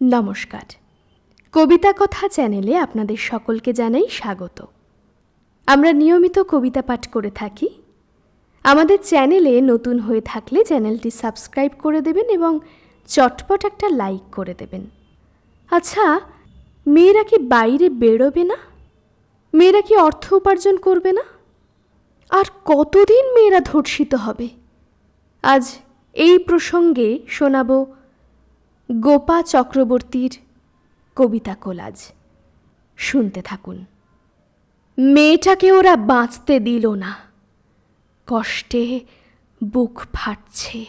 নমস্কার। কবিতা কথা চ্যানেলে আপনাদের সকলকে জানাই স্বাগত। আমরা নিয়মিত কবিতা পাঠ করে থাকি। আমাদের চ্যানেলে নতুন হয়ে থাকলে চ্যানেলটি সাবস্ক্রাইব করে দেবেন এবং চটপট একটা লাইক করে দেবেন। আচ্ছা মেয়েরা কি বাইরে বেরোবে না? মেয়েরা কি অর্থ উপার্জন করবে না? আর কতদিন মেয়েরা ধর্ষিত হবে? আজ এই প্রসঙ্গে শোনাব গোপা চক্রবর্তীর কবিতা কোলাজ। শুনতে থাকুন। মেয়েটাকে ওরা বাঁচতে দিল না। কষ্টে বুক ফাটছে।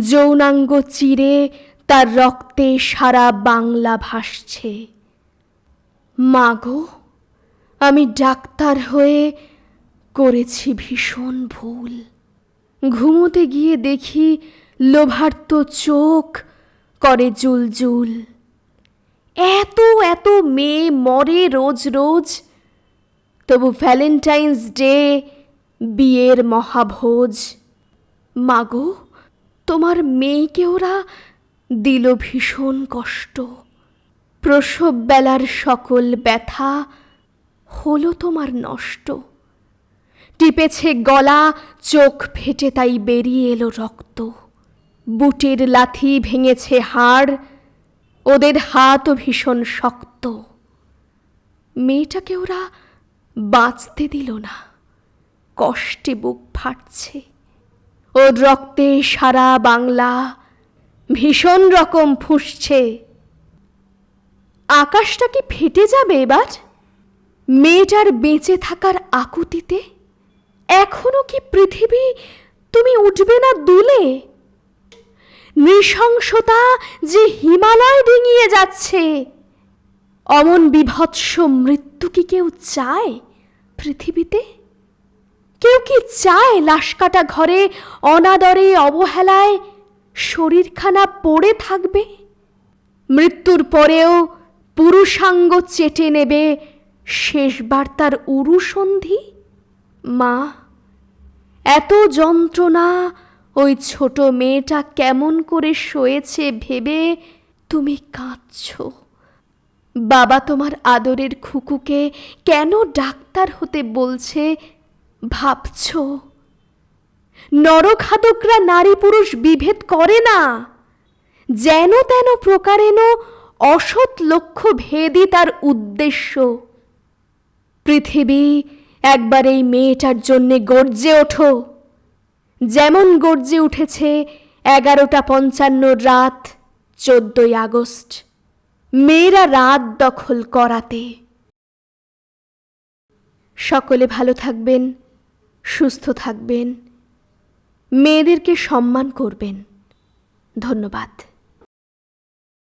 যৌনাঙ্গ চিরে তার রক্তে সারা বাংলা ভাসছে। মাগো, আমি ডাক্তার হয়ে করেছি ভীষণ ভুল। ঘুমোতে গিয়ে দেখি লোভার্ত চোখ করে জুলজুল। এত এত মেয়ে মরে রোজ রোজ। তবু ভ্যালেন্টাইন্স ডে বিয়ের মহাভোজ। মাগো, তোমার মেয়েকে ওরা দিল ভীষণ কষ্ট। প্রসব বেলার সকল ব্যথা হলো তোমার নষ্ট। টিপেছে গলা, চোখ ফেটে তাই বেরিয়ে এলো রক্ত। বুটের লাথি ভেঙেছে হাড়, ওদের হাতও ভীষণ শক্ত। মেয়েটাকে ওরা বাঁচতে দিল না, কষ্টে বুক ফাটছে। ওর রক্তে সারা বাংলা ভীষণ রকম ফুসছে। আকাশটা কি ফেটে যাবে এবার? মেয়েটার বেঁচে থাকার আকুতিতে? এখনও কি পৃথিবী তুমি উঠবে না দুলে? নৃশংসতা যে হিমালয় ডিঙিয়ে যাচ্ছে। অমন বিভৎস মৃত্যু কি কেউ চায় পৃথিবীতে? কেউ কি চায় লাশ কাটা ঘরে অনাদরে অবহেলায় শরীরখানা পড়ে থাকবে? মৃত্যুর পরেও পুরুষাঙ্গ চেটে নেবে শেষবার তার উরুসন্ধি? মা, এত যন্ত্রণা ওই ছোট মেয়েটা কেমন করে শোয়েছে ভেবে তুমি কাঁদছ। বাবা তোমার আদরের খুকুকে কেন ডাক্তার হতে বলছে ভাবছ? নরখাদকরা নারী পুরুষ বিভেদ করে না? যেন তেন প্রকারেণ অসৎ লক্ষ্য ভেদি তার উদ্দেশ্য। পৃথিবী একবার এই মেয়েটার জন্যে গর্জে ওঠো। যেমন গর্জে উঠেছে এগারোটা পঞ্চান্ন রাত চোদ্দই আগস্ট। মেয়েরা রাত দখল করাতে। সকলে ভালো থাকবেন, সুস্থ থাকবেন। মেয়েদেরকে সম্মান করবেন। ধন্যবাদ।